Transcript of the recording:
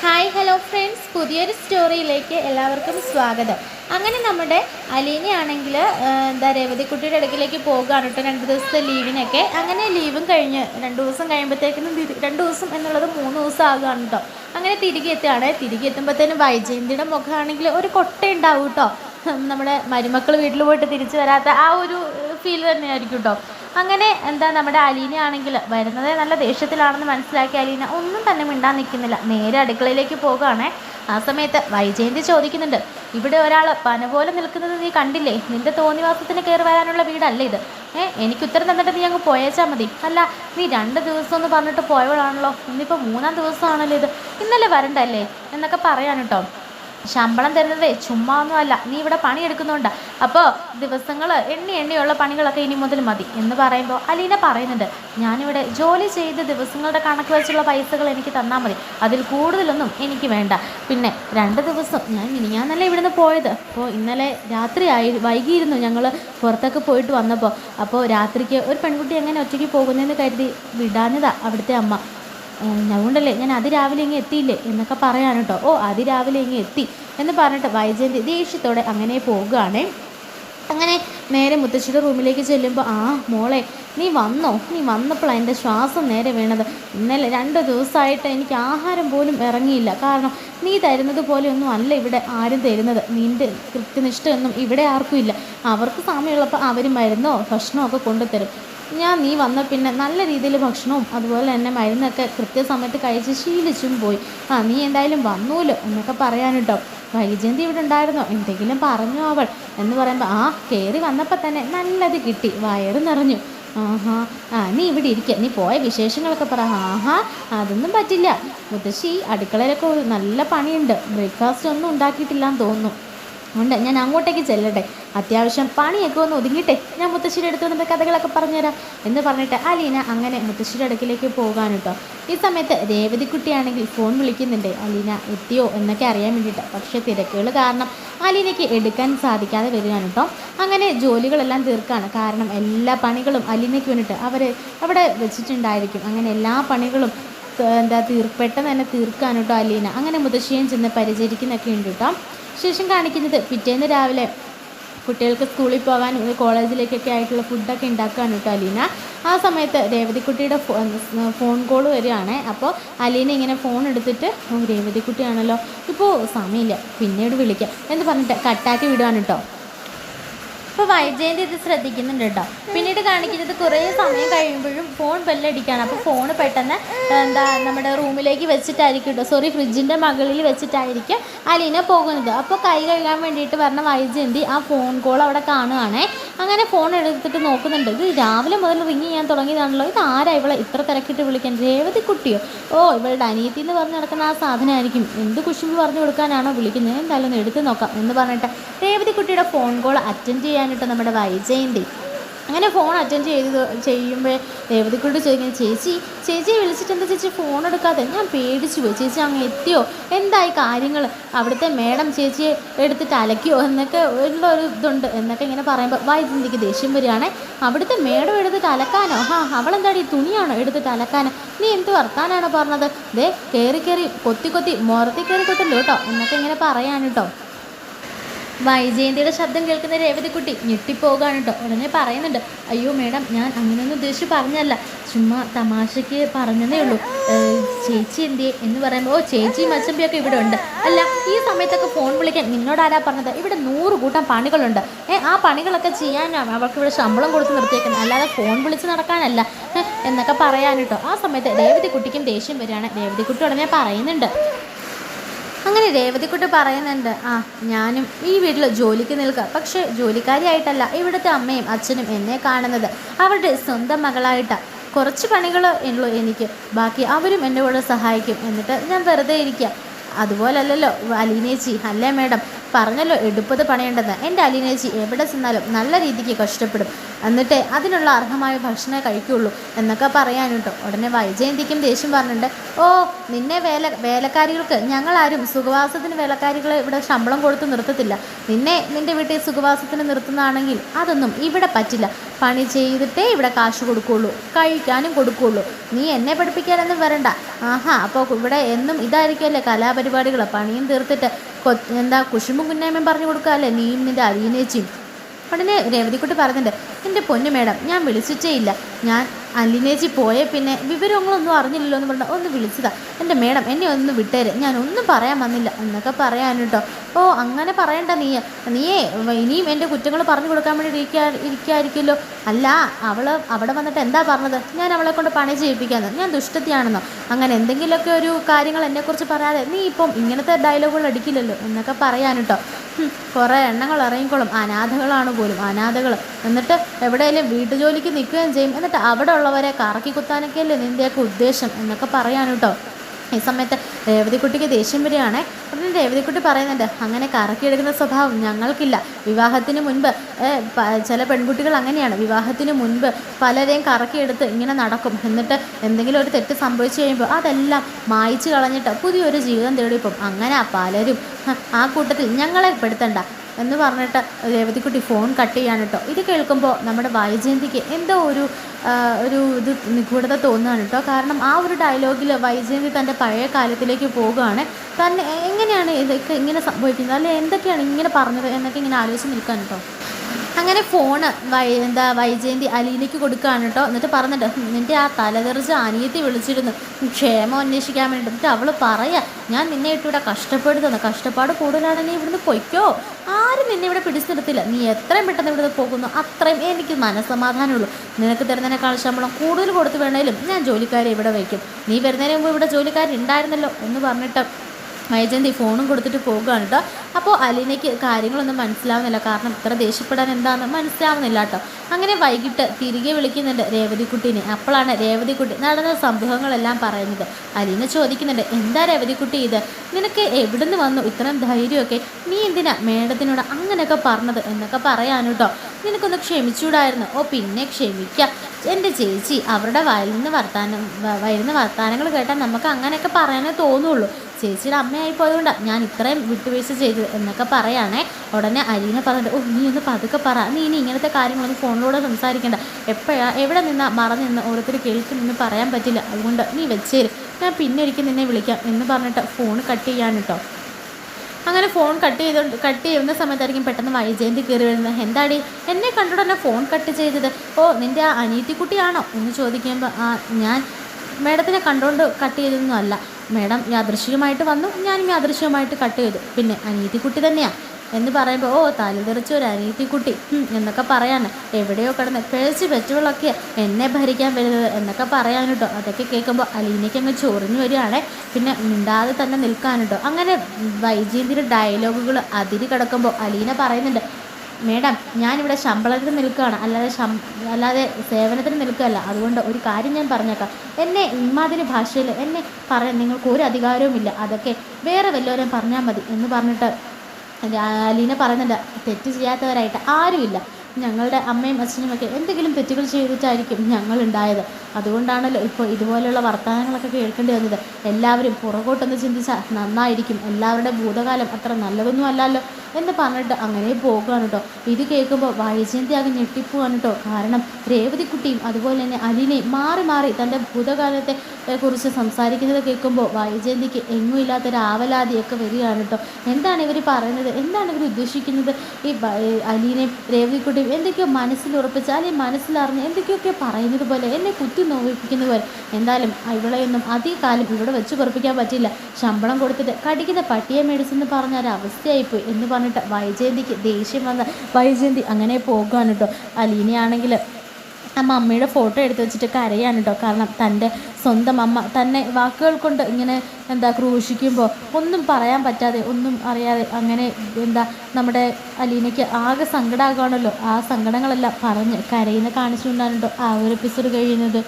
Hi hello friends പുതിയൊരു സ്റ്റോറിയിലേക്ക് എല്ലാവർക്കും സ്വാഗതം. അങ്ങനെ നമ്മുടെ അലീനയാണെങ്കിൽ എന്താ രേവതിക്കുട്ടിയുടെ അടുക്കിലേക്ക് പോകുകയാണ് കേട്ടോ. രണ്ട് ദിവസത്തെ ലീവിനൊക്കെ. അങ്ങനെ ലീവും കഴിഞ്ഞ് രണ്ട് ദിവസം കഴിയുമ്പോഴത്തേക്കിനും രണ്ട് ദിവസം എന്നുള്ളത് മൂന്ന് ദിവസം ആകുകയാണ് കേട്ടോ. അങ്ങനെ തിരികെ എത്തുകയാണ്. തിരികെ എത്തുമ്പോഴത്തേനും വൈജയന്തിയുടെ മുഖമാണെങ്കിൽ ഒരു കൊട്ട ഉണ്ടാവും കേട്ടോ. നമ്മുടെ മരുമക്കൾ വീട്ടിൽ പോയിട്ട് തിരിച്ചു വരാത്ത ആ ഒരു ഫീൽ തന്നെയായിരിക്കും കേട്ടോ. അങ്ങനെ എന്താ നമ്മുടെ അലീന ആണെങ്കിൽ വരുന്നത് നല്ല ദേഷ്യത്തിലാണെന്ന് മനസ്സിലാക്കി അലീന ഒന്നും തന്നെ മിണ്ടാൻ നിൽക്കുന്നില്ല. നേരെ അടുക്കളയിലേക്ക് പോകുകയാണേ ആ സമയത്ത് വൈജയന്തി ചോദിക്കുന്നുണ്ട് ഇവിടെ ഒരാൾ പന പോലെ നിൽക്കുന്നത് നീ കണ്ടില്ലേ? നിന്റെ തോന്നിവാസത്തിന് കയറി വരാനുള്ള വീടല്ല ഇത്? ഏ എനിക്ക് ഉത്തരം തന്നിട്ട് നീ അങ്ങ് പോയേച്ചാൽ മതി. അല്ല നീ രണ്ട് ദിവസം എന്ന് പറഞ്ഞിട്ട് പോയവളാണല്ലോ. ഇന്നിപ്പോൾ മൂന്നാം ദിവസമാണല്ലോ ഇത്. ഇന്നലെ വരണ്ടല്ലേ? എന്നൊക്കെ പറയാൻ കേട്ടോ ശമ്പളം തരുന്നതേ ചുമ്മാ ഒന്നുമല്ല. നീ ഇവിടെ പണിയെടുക്കുന്നുണ്ട്. അപ്പോൾ ദിവസങ്ങൾ എണ്ണി എണ്ണിയുള്ള പണികളൊക്കെ ഇനി മുതൽ മതി എന്ന് പറയുമ്പോൾ അലീന പറയുന്നുണ്ട്. ഞാനിവിടെ ജോലി ചെയ്ത് ദിവസങ്ങളുടെ കണക്ക് വെച്ചുള്ള പൈസകൾ എനിക്ക് തന്നാൽ മതി. അതിൽ കൂടുതലൊന്നും എനിക്ക് വേണ്ട. പിന്നെ രണ്ട് ദിവസം ഞാൻ മിനിഞ്ഞാന്നല്ലേ ഇവിടുന്ന് പോയത്. അപ്പോൾ ഇന്നലെ രാത്രിയായി വൈകിയിരുന്നു ഞങ്ങൾ പുറത്തൊക്കെ പോയിട്ട് വന്നപ്പോൾ അപ്പോൾ രാത്രിക്ക് ഒരു പെൺകുട്ടി എങ്ങനെ ഒറ്റയ്ക്ക് പോകുന്നതെന്ന് കരുതി വിടാഞ്ഞതാ അവിടുത്തെ അമ്മ. അതുകൊണ്ടല്ലേ ഞാൻ അതിരാവിലെ ഇങ്ങ് എത്തിയില്ലേ? എന്നൊക്കെ പറയാണ് കേട്ടോ ഓ അതിരാവിലെ ഇങ്ങ് എത്തി എന്ന് പറഞ്ഞിട്ട് വൈജയന്തി ദേഷ്യത്തോടെ അങ്ങനെ പോവുകയാണ്. അങ്ങനെ നേരെ മുത്തശ്ശിയുടെ റൂമിലേക്ക് ചെല്ലുമ്പോൾ ആ മോളെ നീ വന്നോ? നീ വന്നപ്പോഴാണ് എന്റെ ശ്വാസം നേരെ വീണത്. ഇന്നലെ രണ്ട് ദിവസമായിട്ട് എനിക്ക് ആഹാരം പോലും ഇറങ്ങിയില്ല. കാരണം നീ തരുന്നത് പോലെയൊന്നും അല്ല ഇവിടെ ആരും തരുന്നത്. നിന്റെ കൃത്യനിഷ്ഠയൊന്നും ഇവിടെ ആർക്കും ഇല്ല. അവർക്ക് സമയമുള്ളപ്പോൾ അവർ മരുന്നോ ഭക്ഷണമോ ഒക്കെ കൊണ്ടുതരും. ഞാൻ നീ വന്ന പിന്നെ നല്ല രീതിയിൽ ഭക്ഷണവും അതുപോലെ തന്നെ മരുന്നൊക്കെ കൃത്യസമയത്ത് കഴിച്ച് ശീലിച്ചും പോയി. ആ നീ എന്തായാലും വന്നൂല്ലോ എന്നൊക്കെ പറയാൻ കേട്ടോ വൈജയന്തി ഇവിടെ ഉണ്ടായിരുന്നോ. എന്തെങ്കിലും പറഞ്ഞു അവൾ എന്ന് പറയുമ്പോൾ ആ കയറി വന്നപ്പോൾ തന്നെ നല്ലത് കിട്ടി. വയറ് നിറഞ്ഞു. ആഹാ ആ നീ ഇവിടെ ഇരിക്കുക നീ പോയ വിശേഷങ്ങളൊക്കെ പറ. ആഹാ അതൊന്നും പറ്റില്ല. മുത്തശ്ശി അടുക്കളയിലൊക്കെ നല്ല പണിയുണ്ട്. ബ്രേക്ക്ഫാസ്റ്റ് ഒന്നും ഉണ്ടാക്കിയിട്ടില്ലാന്ന് തോന്നുന്നു. ഉണ്ട്. ഞാൻ അങ്ങോട്ടേക്ക് ചെല്ലട്ടെ. അത്യാവശ്യം പണിയൊക്കെ ഒന്ന് ഒതുങ്ങിട്ടെ ഞാൻ മുത്തശ്ശിയുടെ അടുത്ത് വന്നിട്ട് കഥകളൊക്കെ പറഞ്ഞുതരാം എന്ന് പറഞ്ഞിട്ട് അലീന അങ്ങനെ മുത്തശ്ശിയുടെ അടുക്കിലേക്ക് പോകാൻ കേട്ടോ. ഈ സമയത്ത് രേവതിക്കുട്ടിയാണെങ്കിൽ ഫോൺ വിളിക്കുന്നുണ്ട്. അലീന എത്തിയോ? എന്നൊക്കെ അറിയാൻ വേണ്ടിയിട്ട്. പക്ഷേ തിരക്കുകൾ കാരണം അലീനയ്ക്ക് എടുക്കാൻ സാധിക്കാതെ വരികയാണ് കേട്ടോ. അങ്ങനെ ജോലികളെല്ലാം തീർക്കാണ്. കാരണം എല്ലാ പണികളും അലീനയ്ക്ക് വേണ്ടിയിട്ട് അവർ അവിടെ വെച്ചിട്ടുണ്ടായിരിക്കും. അങ്ങനെ എല്ലാ പണികളും എന്താ തീർ പെട്ടെന്ന് തന്നെ തീർക്കാൻ കേട്ടോ അലീന. അങ്ങനെ മുത്തശ്ശിയും ചെന്ന് പരിചരിക്കുന്നൊക്കെ ഉണ്ട് കേട്ടോ ശേഷം കാണിക്കുന്നത് പിറ്റേന്ന് രാവിലെ കുട്ടികൾക്ക് സ്കൂളിൽ പോകാൻ കോളേജിലേക്കൊക്കെ ആയിട്ടുള്ള ഫുഡൊക്കെ ഉണ്ടാക്കുകയാണ് കേട്ടോ അലീന. ആ സമയത്ത് രേവതിക്കുട്ടിയുടെ ഫോൺ കോൾ വരികയാണ്. അപ്പോൾ അലീന ഇങ്ങനെ ഫോൺ എടുത്തിട്ട് ഓ രേവതിക്കുട്ടിയാണല്ലോ. ഇപ്പോൾ സമയമില്ല. പിന്നീട് വിളിക്കാം. എന്ന് പറഞ്ഞിട്ട് കട്ടാക്കി വിടുകയാണ് കേട്ടോ അപ്പോൾ വൈജയന്തി ഇത് ശ്രദ്ധിക്കുന്നുണ്ട് കേട്ടോ. പിന്നീട് കാണിക്കുന്നത് കുറേ സമയം കഴിയുമ്പോഴും ഫോൺ ബെല്ലടിക്കുകയാണ് അപ്പോൾ ഫോൺ പെട്ടെന്ന് എന്താ നമ്മുടെ റൂമിലേക്ക് വെച്ചിട്ടായിരിക്കും കേട്ടോ. സോറി ഫ്രിഡ്ജിന്റെ മകളിൽ വെച്ചിട്ടായിരിക്കും അലീന പോകുന്നത്. അപ്പോൾ കൈ കഴുകാൻ വേണ്ടിയിട്ട് പറഞ്ഞ വൈജയന്തി ആ ഫോൺ കോൾ അവിടെ കാണുകയാണേ അങ്ങനെ ഫോൺ എടുത്തിട്ട് നോക്കുന്നുണ്ട്. ഇത് രാവിലെ മുതൽ റിങ് ചെയ്യാൻ തുടങ്ങിയതാണല്ലോ. ഇത് ആരാ ഇവളെ ഇത്ര തിരക്കിട്ട് വിളിക്കാൻ? രേവതി കുട്ടിയോ? ഓ ഇവളുടെ അനിയത്തി എന്ന് പറഞ്ഞ് നടക്കുന്ന ആ സാധനമായിരിക്കും എന്ത് കുശുമ്പ് പറഞ്ഞു കൊടുക്കാനാണോ വിളിക്കുന്നത്? എന്തായാലും ഒന്ന് എടുത്ത് നോക്കാം എന്ന് പറഞ്ഞിട്ട് രേവതി കുട്ടിയുടെ ഫോൺ കോൾ അറ്റൻഡ് ചെയ്യാനിട്ട് നമ്മുടെ വൈജയന്തി അങ്ങനെ ഫോൺ അറ്റൻഡ് ചെയ്ത് ചെയ്യുമ്പോൾ രേവതിക്കുട്ടി ചോദിക്കുന്നത് ചേച്ചി ചേച്ചിയെ വിളിച്ചിട്ട് എന്താ ചേച്ചി ഫോൺ എടുക്കാതെ ഞാൻ പേടിച്ചു പോയി. ചേച്ചി അങ്ങ് എത്തിയോ? എന്തായി കാര്യങ്ങൾ? അവിടുത്തെ മേഡം ചേച്ചിയെ എടുത്തിട്ട് അലക്കിയോ? എന്നൊക്കെ ഉള്ള ഒരു ഇതുണ്ട്. എന്നൊക്കെ ഇങ്ങനെ പറയുമ്പോൾ വൈദ്യുതിക്ക് ദേഷ്യം വരികയാണെ. അവിടുത്തെ മേഡം എടുത്തിട്ട് അലക്കാനോ? ഹാ അവളെന്താടി? തുണിയാണോ എടുത്തിട്ട് അലക്കാനോ? നീ എന്ത് വർത്താനാണോ പറഞ്ഞത്? ദേ കയറി കയറി കൊത്തി കൊത്തി മുറത്തി കയറി കൊത്തല്ലോ കേട്ടോ എന്നൊക്കെ ഇങ്ങനെ പറയാൻ വൈജയന്തിയുടെ ശബ്ദം കേൾക്കുന്ന രേവതിക്കുട്ടി ഞെട്ടിപ്പോകാണ് കേട്ടോ ഉടനെ പറയുന്നുണ്ട് അയ്യോ മേഡം ഞാൻ അങ്ങനെയൊന്നും ഉദ്ദേശിച്ച് പറഞ്ഞല്ല ചുമ്മാ തമാശയ്ക്ക് പറഞ്ഞതേ ഉള്ളൂ. ചേച്ചി എന്തിയെ എന്ന് പറയുമ്പോൾ ഓ ചേച്ചി അച്ചമ്പിയൊക്കെ ഇവിടെ ഉണ്ട്. അല്ല ഈ സമയത്തൊക്കെ ഫോൺ വിളിക്കാൻ നിന്നോട് ആരാ പറഞ്ഞത്? ഇവിടെ നൂറ് കൂട്ടം പണികളുണ്ട്. ഏ ആ പണികളൊക്കെ ചെയ്യാനാണ് അവർക്ക് ഇവിടെ ശമ്പളം കൊടുത്ത് നിർത്തിയേക്കുന്നത്. അല്ലാതെ ഫോൺ വിളിച്ച് നടക്കാനല്ല. എന്നൊക്കെ പറയാൻ കേട്ടോ ആ സമയത്ത് രേവതി കുട്ടിക്കും ദേഷ്യം വരികയാണ്. രേവതി കുട്ടി ഉടനെ പറയുന്നുണ്ട് അങ്ങനെ രേവതിക്കുട്ടി പറയുന്നുണ്ട് ആ ഞാനും ഈ വീട്ടിൽ ജോലിക്ക് നിൽക്കുക. പക്ഷേ ജോലിക്കാരിയായിട്ടല്ല ഇവിടുത്തെ അമ്മയും അച്ഛനും എന്നെ കാണുന്നത്. അവരുടെ സ്വന്തം മകളായിട്ടാണ് കുറച്ച് പണികൾ ഉള്ളൂ എനിക്ക്. ബാക്കി അവരും എന്റെ കൂടെ സഹായിക്കും. എന്നിട്ട് ഞാൻ വെറുതെ ഇരിക്കുക. അതുപോലല്ലല്ലോ അലീനേച്ചി. അല്ലേ മേഡം? പറഞ്ഞല്ലോ എടുപ്പത് പണിയേണ്ടത് എന്റെ അലീനേച്ചി എവിടെ ചെന്നാലും നല്ല രീതിക്ക് കഷ്ടപ്പെടും. എന്നിട്ട് അതിനുള്ള അർഹമായ ഭക്ഷണമേ കഴിക്കുള്ളൂ എന്നൊക്കെ പറയാൻ കേട്ടോ ഉടനെ വൈജയന്തിക്കും ദേഷ്യം പറഞ്ഞിട്ടുണ്ട്. ഓ നിന്നെ വേല വേലക്കാരികൾക്ക് ഞങ്ങളാരും സുഖവാസത്തിന് വേലക്കാരികളെ ഇവിടെ ശമ്പളം കൊടുത്ത് നിർത്തത്തില്ല. നിന്നെ നിന്റെ വീട്ടിൽ സുഖവാസത്തിന് നിർത്തുന്നതാണെങ്കിൽ അതൊന്നും ഇവിടെ പറ്റില്ല. പണി ചെയ്തിട്ടേ ഇവിടെ കാശ് കൊടുക്കുള്ളൂ. കഴിക്കാനും കൊടുക്കുള്ളൂ. നീ എന്നെ പഠിപ്പിക്കാനൊന്നും വരണ്ട. ആഹാ അപ്പോൾ ഇവിടെ എന്നും ഇതായിരിക്കുമല്ലേ കലാപരിപാടികൾ? പണിയും തീർത്തിട്ട് എന്താ കുശുമ്പും കുന്നായ്മയും പറഞ്ഞു കൊടുക്കാമല്ലേ? നീയും നിന്റെ അലീനേച്ചിയും ഉടനെ രേവതിക്കുട്ടി പറഞ്ഞിട്ടുണ്ട് എന്റെ പൊന്നു മേഡം ഞാൻ വിളിച്ചിട്ടേ ഇല്ല. ഞാൻ അല്ലിനേച്ചി പോയ പിന്നെ വിവരങ്ങളൊന്നും അറിഞ്ഞില്ലല്ലോ എന്ന് പറഞ്ഞാൽ ഒന്ന് വിളിച്ചതാ. എന്റെ മേഡം എന്നെ ഒന്ന് വിട്ടേര്. ഞാൻ ഒന്നും പറയാൻ വന്നില്ല. എന്നൊക്കെ പറയാൻ കേട്ടോ. ഓ അങ്ങനെ പറയണ്ട നീ. നീയേ ഇനിയും എന്റെ കുറ്റങ്ങൾ പറഞ്ഞു കൊടുക്കാൻ വേണ്ടി ഇരിക്കാ അല്ല അവൾ അവിടെ വന്നിട്ട് എന്താ പറഞ്ഞത്? ഞാൻ അവളെ കൊണ്ട് പണി ചെയ്യിപ്പിക്കാന്ന്. ഞാൻ ദുഷ്ടത്തിയാണെന്നോ? അങ്ങനെ എന്തെങ്കിലുമൊക്കെ ഒരു കാര്യങ്ങൾ എന്നെക്കുറിച്ച് പറയാതെ നീ ഇപ്പം ഇങ്ങനത്തെ ഡയലോഗുകൾ അടിക്കില്ലല്ലോ എന്നൊക്കെ പറയാൻ കേട്ടോ. കുറേ എണ്ണങ്ങൾ ഇറങ്ങിക്കോളും. അനാഥകളാണ് പോലും അനാഥകൾ. എന്നിട്ട് എവിടെയെങ്കിലും വീട്ടുജോലിക്ക് നിൽക്കുകയും ചെയ്യും. എന്നിട്ട് അവിടെ ഉള്ളവരെ കറക്കി കുത്താനൊക്കെയല്ലേ നിന്റെയൊക്കെ ഉദ്ദേശം എന്നൊക്കെ പറയാൻ കേട്ടോ ഈ സമയത്ത് രേവതിക്കുട്ടിക്ക് ദേഷ്യം വരികയാണേ. ഉടനെ രേവതിക്കുട്ടി പറയുന്നുണ്ട് അങ്ങനെ കറക്കിയെടുക്കുന്ന സ്വഭാവം ഞങ്ങൾക്കില്ല. വിവാഹത്തിന് മുൻപ് ചില പെൺകുട്ടികൾ അങ്ങനെയാണ്. വിവാഹത്തിന് മുൻപ് പലരെയും കറക്കിയെടുത്ത് ഇങ്ങനെ നടക്കും. എന്നിട്ട് എന്തെങ്കിലും ഒരു തെറ്റ് സംഭവിച്ചു കഴിയുമ്പോൾ അതെല്ലാം മായ്ച്ചു കളഞ്ഞിട്ട് പുതിയൊരു ജീവിതം തേടിപ്പം അങ്ങനെ പലരും ആ കൂട്ടത്തിൽ ഞങ്ങളെ പെടുത്തണ്ട. എന്ന് പറഞ്ഞിട്ട് രേവതിക്കുട്ടി ഫോൺ കട്ട് ചെയ്യാൻ കേട്ടോ ഇത് കേൾക്കുമ്പോൾ നമ്മുടെ വൈജയന്തിക്ക് എന്തോ ഒരു ഒരു ഇത് നിഗൂഢത തോന്നുകയാണ് കേട്ടോ കാരണം ആ ഒരു ഡയലോഗിൽ വൈജയന്തി തന്റെ പഴയ കാലത്തിലേക്ക് പോവുകയാണ് തന്നെ എങ്ങനെയാണ് ഇതൊക്കെ ഇങ്ങനെ സംഭവിക്കുന്നത്? അല്ലെ എന്തൊക്കെയാണ് ഇങ്ങനെ പറഞ്ഞത് എന്നൊക്കെ ഇങ്ങനെ ആലോചിച്ച് നിൽക്കാൻ കേട്ടോ അങ്ങനെ ഫോണ് വൈ എന്താ വൈജയന്തി അലീനയ്ക്ക് കൊടുക്കുകയാണ് കേട്ടോ എന്നിട്ട് പറഞ്ഞിട്ട് നിന്റെ ആ തലതെറിച്ച് അനിയത്തി വിളിച്ചിരുന്നു. ക്ഷേമം അന്വേഷിക്കാൻ വേണ്ടി. എന്നിട്ട് അവൾ പറയാ ഞാൻ നിന്നെ ഇട്ടിവിടെ കഷ്ടപ്പെടുത്തുന്നു കഷ്ടപ്പാട് കൂടുതലാണ്. നീ ഇവിടുന്ന് പൊയ്ക്കോ. ആരും നിന്നെ ഇവിടെ പിടിച്ചു നിർത്തില്ല നീ എത്രയും പെട്ടെന്ന് ഇവിടുന്ന് പോകുന്നു. അത്രയും എനിക്ക് മനസ്സമാധാനമുള്ളൂ. നിനക്ക് തരുന്നതിനേക്കാൾ ശമ്പളം കൂടുതൽ കൊടുത്ത് വേണേലും ഞാൻ ജോലിക്കാരെ ഇവിടെ വയ്ക്കും. നീ വരുന്നതിന് മുമ്പ് ഇവിടെ ജോലിക്കാരുണ്ടായിരുന്നല്ലോ എന്ന് പറഞ്ഞിട്ട് വൈജയന്തി ഫോണും കൊടുത്തിട്ട് പോകുകയാണ് കേട്ടോ അപ്പോൾ അലീനയ്ക്ക് കാര്യങ്ങളൊന്നും മനസ്സിലാവുന്നില്ല. കാരണം ഇത്ര ദേഷ്യപ്പെടാൻ എന്താണെന്ന് മനസ്സിലാവുന്നില്ല കേട്ടോ അങ്ങനെ വൈകിട്ട് തിരികെ വിളിക്കുന്നുണ്ട് രേവതിക്കുട്ടീനെ. അപ്പോഴാണ് രേവതിക്കുട്ടി നടന്ന സംഭവങ്ങളെല്ലാം പറയുന്നത്. അലീന ചോദിക്കുന്നുണ്ട് എന്താ രേവതിക്കുട്ടി ഇത്? നിനക്ക് എവിടുന്ന് വന്നു ഇത്രയും ധൈര്യമൊക്കെ? നീ എന്തിനാ മേഡത്തിനോട് അങ്ങനെയൊക്കെ പറഞ്ഞത്? എന്നൊക്കെ പറയാൻ നിനക്കൊന്ന് ക്ഷമിച്ചൂടായിരുന്നു. ഓ പിന്നെ ക്ഷമിക്കാം. എന്റെ ചേച്ചി അവരുടെ വയലിൽ നിന്ന് വർത്താനം വയൽ നിന്ന് വർത്താനങ്ങൾ കേട്ടാൽ നമുക്ക് അങ്ങനെയൊക്കെ പറയാനേ തോന്നുള്ളൂ. ചേച്ചിയുടെ അമ്മയായി പോയതുകൊണ്ടാണ് ഞാൻ ഇത്രയും വിട്ടുവീഴ്ച ചെയ്തത് എന്നൊക്കെ പറയാണേ. ഉടനെ അലീന പറഞ്ഞിട്ട് ഓ നീ ഒന്ന് പതുക്കെ പറ. നീ ഇനി ഇങ്ങനത്തെ കാര്യങ്ങളൊന്നും ഫോണിലൂടെ സംസാരിക്കണ്ട. എപ്പോഴാ എവിടെ നിന്നാ മറന്നു നിന്ന് ഓരോരുത്തർ നിന്ന് പറയാൻ പറ്റില്ല. അതുകൊണ്ട് നീ വെച്ചേര്. ഞാൻ പിന്നെ ഒരിക്കൽ നിന്നെ വിളിക്കാം. എന്ന് പറഞ്ഞിട്ട് ഫോൺ കട്ട് ചെയ്യാൻ കേട്ടോ അങ്ങനെ ഫോൺ കട്ട് ചെയ്ത് കട്ട് ചെയ്യുന്ന സമയത്തായിരിക്കും പെട്ടെന്ന് വൈജയന്തി കയറി വരുന്നത്. എന്താടി? എന്നെ കണ്ടിട്ട് ഫോൺ കട്ട് ചെയ്തത്. ഓ നിന്റെ ആ അനീതിക്കുട്ടിയാണോ എന്ന് ചോദിക്കുമ്പോൾ ആ ഞാൻ മേഡത്തിനെ കണ്ടുകൊണ്ട് കട്ട് ചെയ്തതൊന്നും അല്ല. മേഡം യാദൃശ്യമായിട്ട് വന്നു ഞാനും യാദൃശ്യമായിട്ട് കട്ട് ചെയ്തു. പിന്നെ അനീതിക്കുട്ടി തന്നെയാണ് എന്ന് പറയുമ്പോൾ ഓ തലതെറിച്ച ഒരു അനീതിക്കുട്ടി. കുട്ടി എന്നൊക്കെ പറയാൻ എവിടെയോ കിടന്ന് പിഴച്ച് പെറ്റുകളൊക്കെ എന്നെ ഭരിക്കാൻ വരുന്നത്? എന്നൊക്കെ പറയാൻ കേട്ടോ അതൊക്കെ കേൾക്കുമ്പോൾ അലീനയ്ക്ക് അങ്ങ് ചൊറിഞ്ഞു വരികയാണേ. പിന്നെ മിണ്ടാതെ തന്നെ നിൽക്കാൻ കേട്ടോ അങ്ങനെ വൈജീന്തിന്റെ ഡയലോഗുകൾ അതിരി കിടക്കുമ്പോൾ അലീന പറയുന്നുണ്ട് മേഡം ഞാനിവിടെ ശമ്പളത്തിന് നിൽക്കുകയാണ്. അല്ലാതെ ശം അല്ലാതെ സേവനത്തിന് നിൽക്കുകയല്ല. അതുകൊണ്ട് ഒരു കാര്യം ഞാൻ പറഞ്ഞേക്കാം. എന്നെ ഇമാതിരി ഭാഷയിൽ എന്നെ പറയാൻ നിങ്ങൾക്ക് ഒരു അധികാരവുമില്ല. അതൊക്കെ വേറെ വല്ലവരും പറഞ്ഞാൽ മതി എന്ന് പറഞ്ഞിട്ട് അലീന പറയുന്നുണ്ട് തെറ്റ് ചെയ്യാത്തവരായിട്ട് ആരുമില്ല. ഞങ്ങളുടെ അമ്മയും അച്ഛനും ഒക്കെ എന്തെങ്കിലും തെറ്റുകൾ ചെയ്തിട്ടായിരിക്കും ഞങ്ങൾ ഉണ്ടായത് അതുകൊണ്ടാണല്ലോ ഇപ്പോൾ ഇതുപോലെയുള്ള വർത്തമാനങ്ങളൊക്കെ കേൾക്കേണ്ടി വന്നത്. എല്ലാവരും പുറകോട്ടൊന്ന് ചിന്തിച്ചാൽ നന്നായിരിക്കും. എല്ലാവരുടെ ഭൂതകാലം അത്ര നല്ലതൊന്നും അല്ലല്ലോ. എന്ന് പറഞ്ഞിട്ട് അങ്ങനെ പോകുകയാണ് കേട്ടോ. ഇത് കേൾക്കുമ്പോൾ വൈജയന്തി ആകെ ഞെട്ടിപ്പോവാണ് കേട്ടോ. കാരണം രേവതിക്കുട്ടിയും അതുപോലെ തന്നെ അലിനെയും മാറി മാറി തന്റെ ഭൂതകാലത്തെ കുറിച്ച് സംസാരിക്കുന്നത് കേൾക്കുമ്പോൾ വൈജയന്തിക്ക് എങ്ങും ഇല്ലാത്തൊരു ആവലാതിയൊക്കെ വരികയാണ് കേട്ടോ എന്താണ് ഇവർ പറയുന്നത്? എന്താണ് ഇവർ ഉദ്ദേശിക്കുന്നത്? ഈ അലീനയും രേവതിക്കുട്ടിയും എന്തൊക്കെയോ മനസ്സിലുറപ്പിച്ച് അല്ലെങ്കിൽ മനസ്സിലറിഞ്ഞ് എന്തൊക്കെയൊക്കെ പറയുന്നത് പോലെ എന്നെ കുത്തി നോവിപ്പിക്കുന്ന പോലെ. എന്തായാലും ഇവളെയൊന്നും അധികകാലം ഇവിടെ വെച്ച് പൊറപ്പിക്കാൻ പറ്റില്ല ശമ്പളം കൊടുത്തിട്ട് കടിക്കുന്ന പട്ടിയെ മേടിച്ചെന്ന് പറഞ്ഞ ഒരു അവസ്ഥയായിപ്പോയി എന്ന് പറഞ്ഞിട്ട് വൈജയന്തിക്ക് ദേഷ്യം വന്ന വൈജയന്തി അങ്ങനെ പോകുകയാണ് കേട്ടോ അലീനയാണെങ്കിൽ അമ്മ അമ്മയുടെ ഫോട്ടോ എടുത്ത് വെച്ചിട്ട് കരയാണ് കേട്ടോ കാരണം തന്റെ സ്വന്തം അമ്മ തന്നെ വാക്കുകൾ കൊണ്ട് ഇങ്ങനെ എന്താ ക്രൂശിക്കുമ്പോൾ ഒന്നും പറയാൻ പറ്റാതെ ഒന്നും അറിയാതെ അങ്ങനെ എന്താ നമ്മുടെ അലീനയ്ക്ക് ആകെ സങ്കടമാകുകയാണല്ലോ ആ സങ്കടങ്ങളെല്ലാം പറഞ്ഞ് കരയുന്ന കാണിച്ചുകൊണ്ടാണ് കേട്ടോ ആ ഒരു എപ്പിസോഡ് കഴിയുന്നത്.